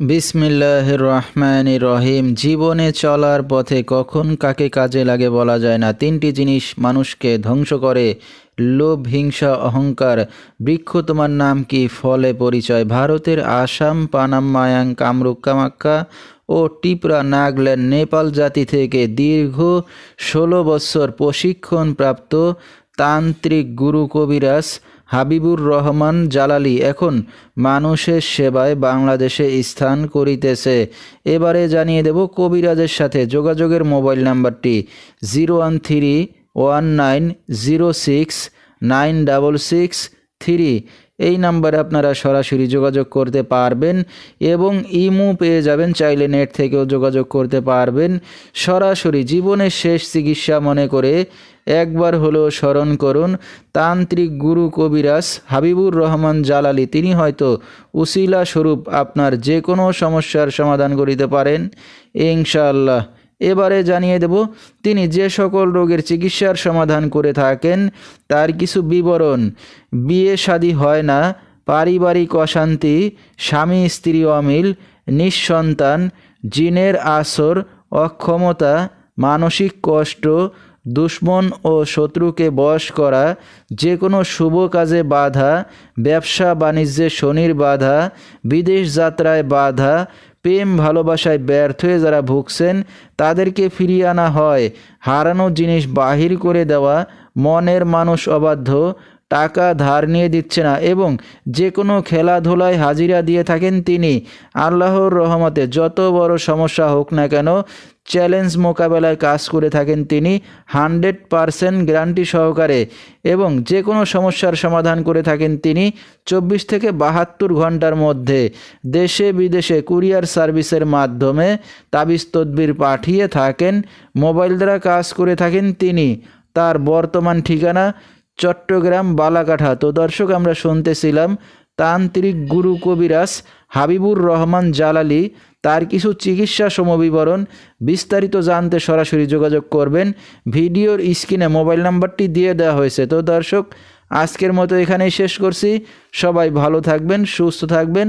বিসমিল্লাহ রহমান রহিম। জীবনে চলার পথে কখন কাকে কাজে লাগে বলা যায় না। তিনটি জিনিস মানুষকে ধ্বংস করে। লোভ, হিংসা, অহংকার। বৃক্ষ তোমার নাম কি? ফলে পরিচয়। ভারতের আসাম, পানাম, মায়াং, কামরূপ কামাখ্যা ও টিপরা নাগাল্যান্ড নেপাল জাতি থেকে দীর্ঘ ষোলো বৎসর প্রশিক্ষণপ্রাপ্ত তান্ত্রিক গুরু কবিরাজ হাবিবুর রহমান জালালি এখন মানুষের সেবায় বাংলাদেশে স্থান করিতেছে। এবারে জানিয়ে দেব কবিরাজের সাথে যোগাযোগের মোবাইল নাম্বারটি zero one three one nine zero six nine double six three. এই নাম্বারে আপনারা সরাসরি যোগাযোগ করতে পারবেন এবং ইমো পেয়ে যাবেন, চাইলে নেট থেকেও যোগাযোগ করতে পারবেন। সরাসরি জীবনের শেষ চিকিৎসা মনে করে একবার হলেও স্মরণ করুন, তান্ত্রিক গুরু কবিরাজ হাবিবুর রহমান জালালি, তিনি হয়তো উসিলা স্বরূপ আপনার যে কোনো সমস্যার সমাধান করিতে পারেন। ইনশাআল্লাহ। এবারে জানিয়ে দেব, তিনি যে সকল রোগের চিকিৎসার সমাধান করে থাকেন, তার কিছু বিবরণ। বিয়ে শাদী হয় না, পারিবারিক অশান্তি, স্বামী স্ত্রী অমিল, নিঃসন্তান, জিনের আসর, অক্ষমতা, মানসিক কষ্ট, দুশ্মন ও শত্রুকে বশ করা, যে কোনো শুভ কাজে বাধা, ব্যবসা বাণিজ্যে শনির বাধা, বিদেশ যাত্রায় বাধা প্রেম ভালোবাসায় ব্যর্থ হয়ে যারা ভুগছেন, তাদেরকে ফিরিয়ে আনা হয়। হারানো জিনিস বাহির করে দেওয়া, মনের মানুষ অবাধ্য টাকা ধার নিয়ে দিচ্ছে না এবং যে কোনো খেলাধুলায় হাজিরা দিয়ে থাকেন তিনি। আল্লাহর রহমতে যত বড় সমস্যা হোক না কেন চ্যালেঞ্জ মোকাবেলায় কাজ করে থাকেন তিনি হান্ড্রেড পারসেন্ট গ্যারান্টি সহকারে এবং যে কোনো সমস্যার সমাধান করে থাকেন তিনি চব্বিশ থেকে বাহাত্তর ঘণ্টার মধ্যে দেশে বিদেশে কুরিয়ার সার্ভিসের মাধ্যমে তাবিজ তদবির পাঠিয়ে থাকেন, মোবাইল দ্বারা কাজ করে থাকেন তিনি। তার বর্তমান ঠিকানা চট্টগ্রাম বালাকাঠা। তো দর্শক, আমরা শুনতেছিলাম তান্ত্রিক গুরু কবিরাজ হাবিবুর রহমান জালালি তার কিছু চিকিৎসা সমবিবরণ বিস্তারিত জানতে সরাসরি যোগাযোগ করবেন। ভিডিওর স্ক্রিনে মোবাইল নাম্বারটি দিয়ে দেওয়া হয়েছে। তো দর্শক, আজকের মতো এখানেই শেষ করছি। সবাই ভালো থাকবেন, সুস্থ থাকবেন।